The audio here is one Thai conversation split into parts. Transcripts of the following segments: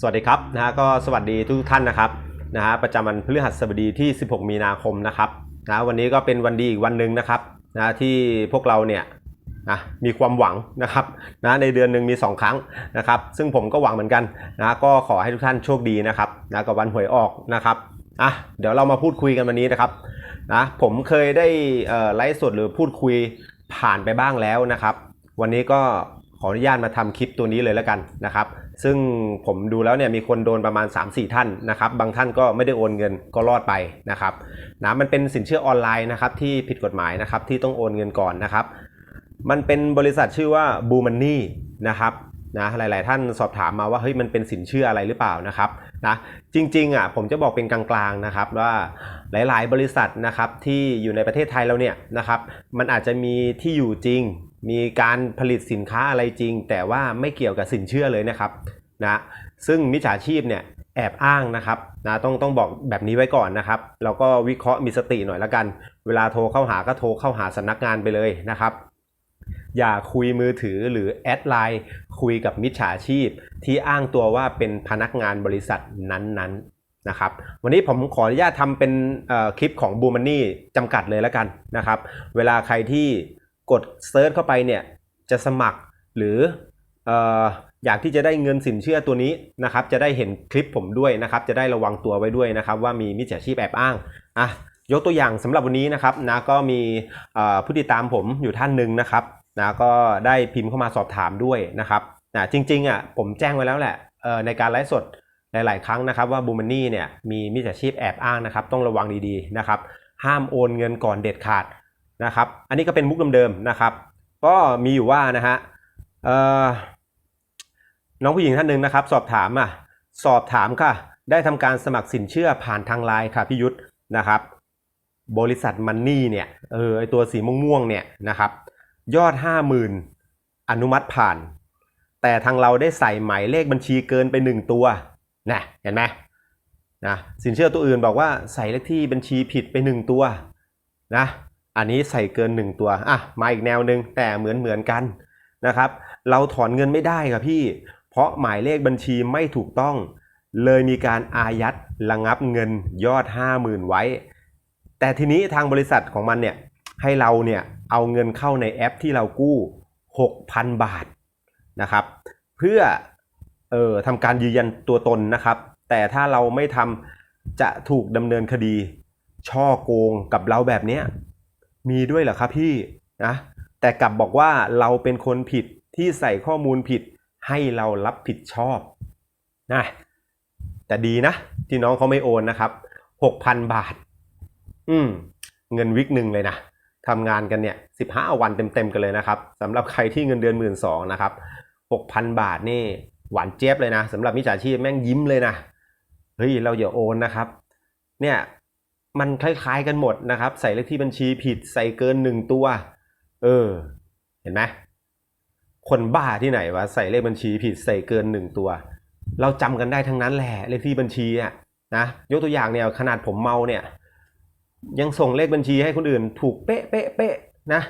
สวัสดีครับนะฮะก็สวัสดีทุกท่านนะครับนะฮะประจำวันพฤหัสบดีที่ 16 มีนาคมนะครับนะวันนี้ก็เป็นวันดีอีกวันหนึ่งนะครับนะที่พวกเราเนี่ยนะมีความหวังนะครับนะในเดือนหนึ่งมี 2 ครั้งนะครับ ซึ่งผมก็หวังเหมือนกันนะก็ขอให้ทุกท่านโชคดีนะครับนะกับวันหวยออกนะครับอะเดี๋ยวเรามาพูดคุยกันวันนี้นะครับนะผมเคยได้ไลฟ์สดหรือพูดคุยผ่านไปบ้างแล้วนะครับ วันนี้ก็ ขออนุญาตมาทำคลิปตัวนี้เลยแล้วกันนะครับ ซึ่งผมดูแล้วเนี่ยมีคนโดนประมาณ 3-4 ท่านนะครับ บางท่านก็ไม่ได้โอนเงินก็รอดไปนะครับนะมันเป็นสินเชื่อออนไลน์นะครับที่ผิดกฎหมายนะครับที่ต้องโอนเงินก่อนนะครับ มันเป็นบริษัทชื่อว่าบูมันนี่นะครับนะหลาย ๆ ท่านสอบถามมาว่าเฮ้ยมันเป็นสินเชื่ออะไรหรือเปล่านะครับนะจริง ๆ อะผมจะบอกเป็นกลาง ๆ นะครับว่าหลาย ๆ บริษัทนะครับที่อยู่ในประเทศไทยเราเนี่ยนะครับมันอาจจะมีที่อยู่จริง มีการผลิตสินค้าอะไรจริง แต่ว่าไม่เกี่ยวกับสินเชื่อเลยนะครับนะซึ่งมิจฉาชีพเนี่ยแอบอ้างนะครับนะต้องต้องบอกแบบนี้ไว้ก่อนนะครับแล้วก็วิเคราะห์มีสติหน่อยละกัน เวลาโทรเข้าหาก็โทรเข้าหาสำนักงานไปเลยนะครับ อย่าคุยมือถือหรือแอดไลน์คุยกับมิจฉาชีพ ที่อ้างตัวว่าเป็นพนักงานบริษัทนั้นๆนะครับ วันนี้ผมขออนุญาตทำเป็นคลิปของบูมันนี่จำกัดเลยล้วกันนะครับ เวลาใครที่ กดเซิร์ชเข้าไปเนี่ยจะสมัครหรืออยากที่จะได้เงินสินเชื่อตัวนี้นะครับจะได้เห็นคลิปผมด้วยนะครับจะได้ระวังตัวไว้ด้วยนะครับว่ามีมิจฉาชีพแอบอ้างอะยกตัวอย่างสำหรับวันนี้นะครับนะก็มีผู้ติดตามผมอยู่ท่านหนึ่งนะครับนะก็ได้พิมพ์เข้ามาสอบถามด้วยนะครับนะจริงๆอะผมแจ้งไว้แล้วแหละในการไลฟ์สดหลาย ๆ ครั้งนะครับว่าบูมันนี่เนี่ยมีมิจฉาชีพแอบอ้างนะครับต้องระวังดีๆนะครับห้ามโอนเงินก่อนเด็ดขาด นะครับ อันนี้ก็เป็นมุกเดิมๆนะครับ ก็มีอยู่ว่านะฮะน้องผู้หญิงท่านหนึ่งนะครับ สอบถามอะสอบถามค่ะ ได้ทำการสมัครสินเชื่อผ่านทางไลน์ค่ะพี่ยุทธนะครับ บริษัทมันนี่เนี่ยเออไอตัวสีม่วงๆเนี่ยนะครับ ยอด 50,000 อนุมัติผ่าน แต่ทางเราได้ใส่หมายเลขบัญชีเกินไป 1 ตัวนะเห็นไหมนะสินเชื่อตัวอื่นบอกว่าใส่เลขที่บัญชีผิดไป 1 ตัวนะ อันนี้ใส่เกิน 1 ตัวอะมาอีกแนวหนึ่งแต่เหมือนเหมือนกันนะครับ เราถอนเงินไม่ได้ครับพี่ เพราะหมายเลขบัญชีไม่ถูกต้อง เลยมีการอายัดระงับเงินยอด 50,000 ไว้ แต่ทีนี้ทางบริษัทของมันเนี่ยให้เราเนี่ยเอาเงินเข้าในแอปที่เรากู้ 6,000 บาทนะครับ เพื่อเอ่อทำการยืนยันตัวตนนะครับ แต่ถ้าเราไม่ทำจะถูกดำเนินคดี ช่อโกงกับเราแบบเนี้ย มีด้วยเหรอครับพี่นะแต่กลับบอกว่าเราเป็นคนผิดที่ใส่ข้อมูลผิดให้เรารับผิดชอบนะแต่ดีนะ ที่น้องเขาไม่โอนนะครับ6,000บาท อืม เงินวิกหนึ่งเลยนะทำงานกันเนี่ย15วันเต็มๆกันเลยนะครับสำหรับใครที่เงินเดือนหมื่นสองนะครับ6,000บาทนี่หวานเจี๊ยบเลยนะสำหรับมิจฉาชีพแม่งยิ้มเลยนะเฮ้ยเราอย่าโอนนะครับ เนี่ย มันคล้ายๆกันหมดนะครับ ใส่เลขที่บัญชีผิดใส่เกินหนึ่งตัว เออ เห็นไหมคนบ้าที่ไหนวะใส่เลขบัญชีผิดใส่เกินหนึ่งตัว เราจำกันได้ทั้งนั้นแหละเลขที่บัญชีอะนะยกตัวอย่างเนี่ยขนาดผมเมาเนี่ย ยังส่งเลขบัญชีให้คนอื่น ถูกเป๊ะเป๊ะเป๊ะนะ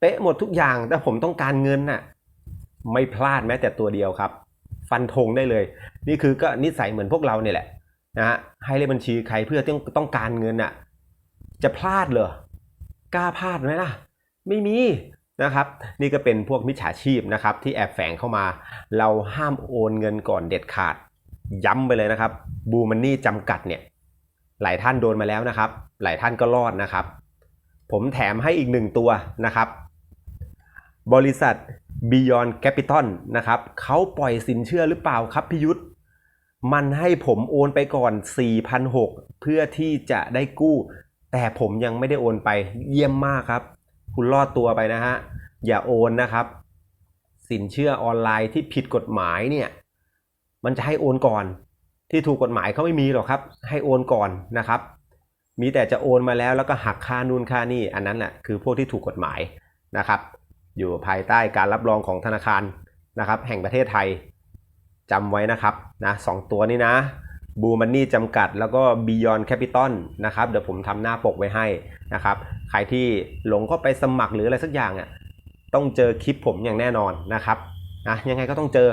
เป๊ะหมดทุกอย่างแต่ผมต้องการเงินน่ะ ไม่พลาดแม้แต่ตัวเดียวครับ ฟันธงได้เลย นี่คือก็นิสัยเหมือนพวกเราเนี่ยแหละ นะฮะให้เลขบัญชีใครเพื่อต้องต้องการเงินน่ะจะพลาดเหรอกล้าพลาดไหมล่ะ ไม่มีนะครับ นี่ก็เป็นพวกมิจฉาชีพนะครับ ที่แอบแฝงเข้ามา เราห้ามโอนเงินก่อนเด็ดขาด ย้ำไปเลยนะครับบูมันนี่จำกัดเนี่ยหลายท่านโดนมาแล้วนะครับ หลายท่านก็รอดนะครับ ผมแถมให้อีกหนึ่งตัวนะครับ บริษัท Beyond Capital นะครับเขาปล่อยสินเชื่อหรือเปล่าครับพิยุทธ มันให้ผมโอนไปก่อน 4,600 เพื่อที่จะได้กู้ แต่ผมยังไม่ได้โอนไปเยี่ยมมากครับ คุณรอดตัวไปนะฮะ อย่าโอนนะครับ สินเชื่อออนไลน์ที่ผิดกฎหมายเนี่ย มันจะให้โอนก่อน ที่ถูกกฎหมายเขาไม่มีหรอกครับ ให้โอนก่อนนะครับ มีแต่จะโอนมาแล้วแล้วก็หักค่านู่นค่านี่ อันนั้นแหละคือพวกที่ถูกกฎหมายนะครับ อยู่ภายใต้การรับรองของธนาคารนะครับ แห่งประเทศไทย จำไว้นะครับนะสองตัวนี้นะบูมันนี่จำกัดแล้วก็ Beyond Capital นะครับ เดี๋ยวผมทำหน้าปกไว้ให้นะครับ ใครที่หลงเข้าไปสมัครหรืออะไรสักอย่างอะต้องเจอคลิปผมอย่างแน่นอนนะครับนะยังไงก็ต้องเจอ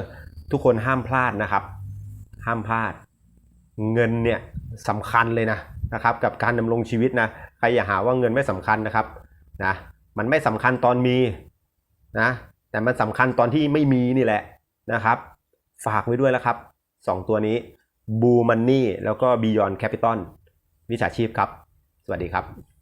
ทุกคนห้ามพลาดนะครับ ห้ามพลาด เงินเนี่ยสำคัญเลยนะนะครับ กับการดำรงชีวิตนะใครอย่าหาว่าเงินไม่สำคัญนะครับนะมันไม่สำคัญตอนมีนะแต่มันสำคัญตอนที่ไม่มีนี่แหละนะครับ ฝากไว้ด้วยแล้วครับสองตัวนี้บูมันนี่แล้วก็ Beyond Capital วิชาชีพครับ สวัสดีครับ